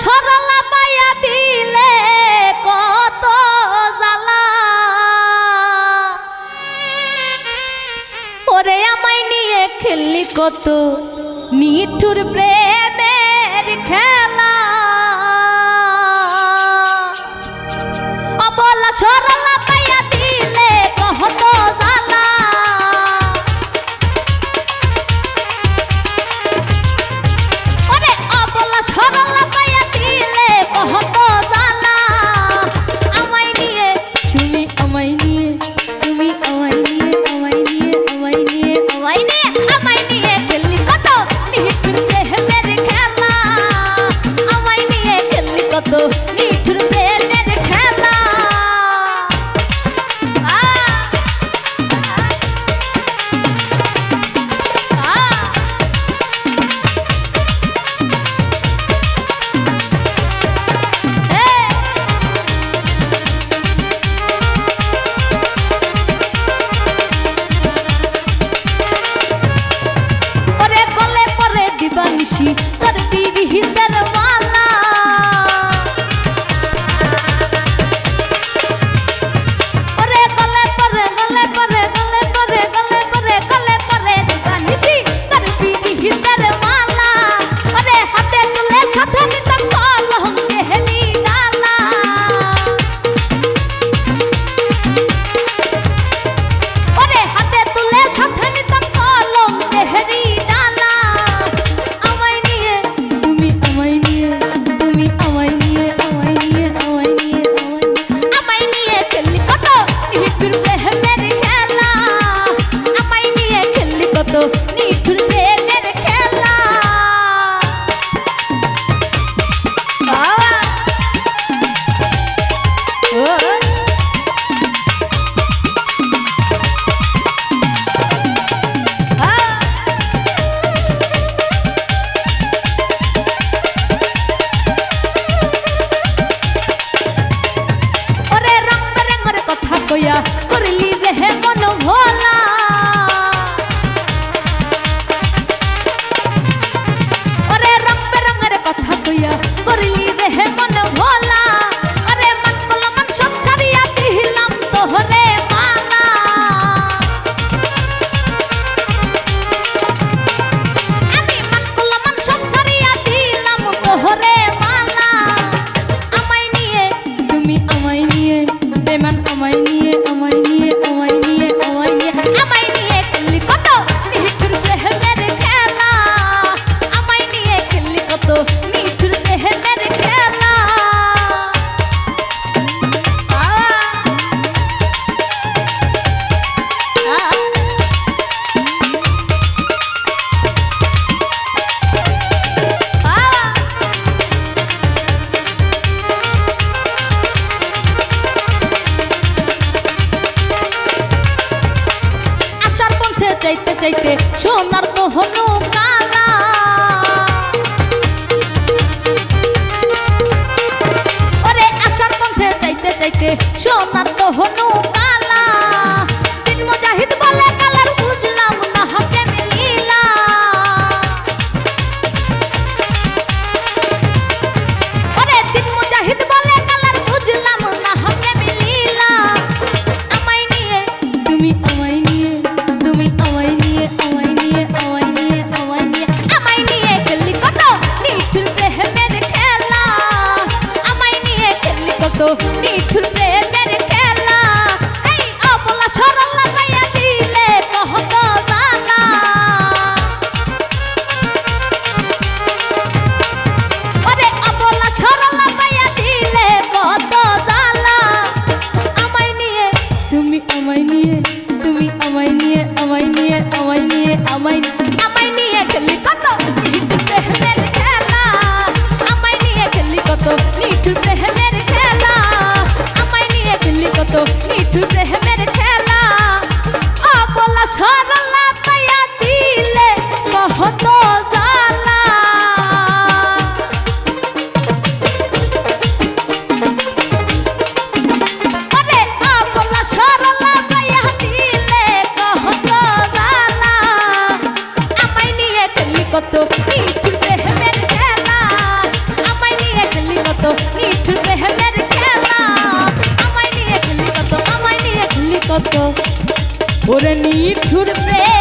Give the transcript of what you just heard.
সরলা পাইয়া দিলে কত জ্বালা। ওরে আমায় নিয়ে খেললি কত নিঠুর প্রেমের খেলা। অবলা সরলা कोया कर ली रहे मन भोला চাইতে সোনার তো হলো কালা আশার পথে চাইতে চাইতে সোনার তো হলো এত নিঠুর প্রেমের খেলা। এই অবলা সরল লাগাইয়া দিলে কহত জানা। আরে অবলা সরল লাগাইয়া দিলে কত জানা। আমায় নিয়ে, তুমি আমায় নিয়ে আমায় নিয়ে, আমায় আমায় নিয়ে, আমায় আমায় तो मीठू रहमे ওরে নিঠুর প্রেম।